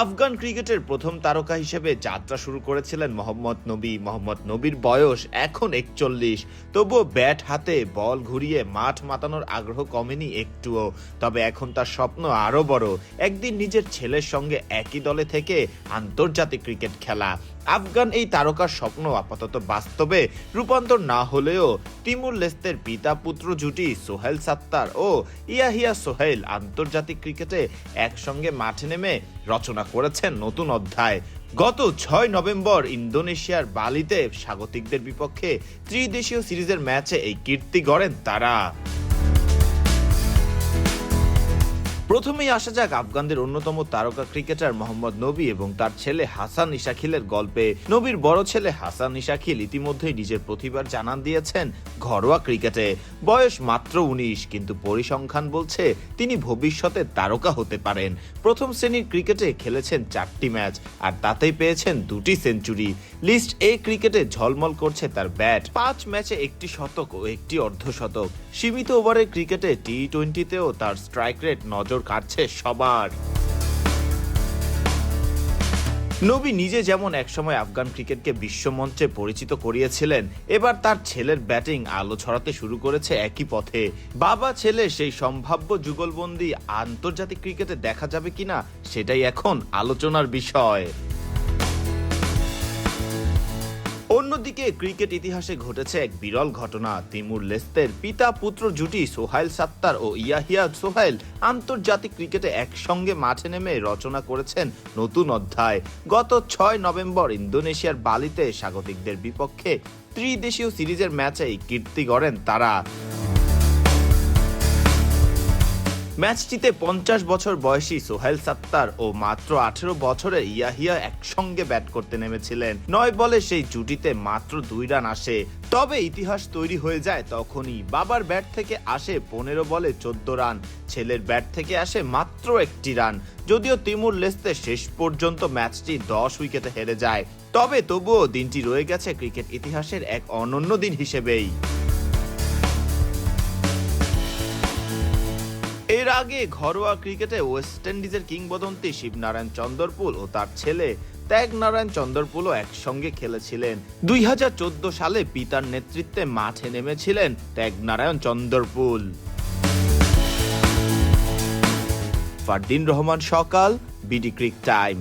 আফগান ক্রিকেটের প্রথম তারকা হিসেবে যাত্রা শুরু করেছিলেন মোহাম্মদ নবী। মোহাম্মদ নবীর বয়স এখন একচল্লিশ। তবুও ব্যাট হাতে বল ঘুরিয়ে মাঠ মাতানোর আগ্রহ কমেনি একটুও। তবে এখন তার স্বপ্ন আরও বড়। একদিন নিজের ছেলের সঙ্গে একই দলে থেকে আন্তর্জাতিক ক্রিকেট খেলা। আফগান এই তারকার স্বপ্ন আপাতত বাস্তবে রূপান্তর না হলেও তিমুর লেস্তের পিতা পুত্র জুটি সোহেল সাত্তার ও ইয়াহিয়া সোহেল আন্তর্জাতিক ক্রিকেটে একসঙ্গে মাঠে নেমে রচনা করেছেন নতুন অধ্যায়। গত ছয় নভেম্বর ইন্দোনেশিয়ার বালিতে স্বাগতিকদের বিপক্ষে ত্রিদেশীয় সিরিজের ম্যাচে এই কীর্তি গড়েন তারা। প্রথমেই আসা যাক আফগানদের অন্যতম তারকা ক্রিকেটার মোহাম্মদ নবী এবং তার ছেলে হাসান ইশাখিলের গল্পে। নবীর বড় ছেলে হাসান ইশাখিল ইতিমধ্যেই নিজের প্রতিভার জানান দিয়েছেন ঘরোয়া ক্রিকেটে। বয়স মাত্র উনিশ, কিন্তু পরিসংখ্যান বলছে তিনি ভবিষ্যতে তারকা হতে পারেন। প্রথম শ্রেণির ক্রিকেটে খেলেছেন চারটি ম্যাচ, আর তাতেই পেয়েছেন দুটি সেঞ্চুরি। লিস্ট এ ক্রিকেটে ঝলমল করছে তার ব্যাট। পাঁচ ম্যাচে একটি শতক ও একটি অর্ধশতক। সীমিত ওভারের ক্রিকেটে টি টোয়েন্টিতেও তার স্ট্রাইক রেট নজর কাটছে সবার। নবী নিজে যেমন একসময় আফগান ক্রিকেটকে বিশ্বমঞ্চে পরিচিত করিয়েছিলেন, এবার তার ছেলের ব্যাটিং আলো ছড়াতে শুরু করেছে একই পথে। বাবা, ছেলে, সেই সম্ভাব্য যুগলবন্দি আন্তর্জাতিক ক্রিকেটে দেখা যাবে কিনা, সেটাই এখন আলোচনার বিষয়। অন্যদিকে ক্রিকেট ইতিহাসে ঘটেছে এক বিরল ঘটনা। তিমুর লেস্তের পিতা পুত্র জুটি সোহাইল সাত্তার ও ইয়াহিয়া সোহাইল আন্তর্জাতিক ক্রিকেটে একসঙ্গে মাঠে নেমে রচনা করেছেন নতুন অধ্যায়। গত ছয় নভেম্বর ইন্দোনেশিয়ার বালিতে স্বাগতিকদের বিপক্ষে ত্রিদেশীয় সিরিজের ম্যাচেই কীর্তি গড়েন তারা। ম্যাচটিতে পঞ্চাশ বছর বয়সী সোহেল সাত্তার ও মাত্র আঠেরো বছরের ইয়াহিয়া একসঙ্গে ব্যাট করতে নেমেছিলেন। নয় বলে সেই জুটিতে মাত্র দুই রান আসে। তবে ইতিহাস তৈরি হয়ে যায় তখনই। বাবার ব্যাট থেকে আসে পনেরো বলে চোদ্দ রান। ছেলের ব্যাট থেকে আসে মাত্র একটি রান। যদিও তিমুর লেস্তে শেষ পর্যন্ত ম্যাচটি দশ উইকেটে হেরে যায়। তবে তবুও দিনটি রয়ে গেছে ক্রিকেট ইতিহাসের এক অনন্য দিন হিসেবেই। এর আগে ঘরোয়া ক্রিকেটে ওয়েস্ট ইন্ডিজের কিংবদন্তি শিবনারায়ণ চন্দরপুল ও তার ছেলে ত্যাগ নারায়ণ চন্দরপুলও একসঙ্গে খেলেছিলেন। দুই হাজার চোদ্দ সালে পিতার নেতৃত্বে মাঠে নেমেছিলেন ত্যাগ নারায়ণ চন্দরপুল। ফারদিন রহমান সকাল, বিডি ক্রিক টাইম।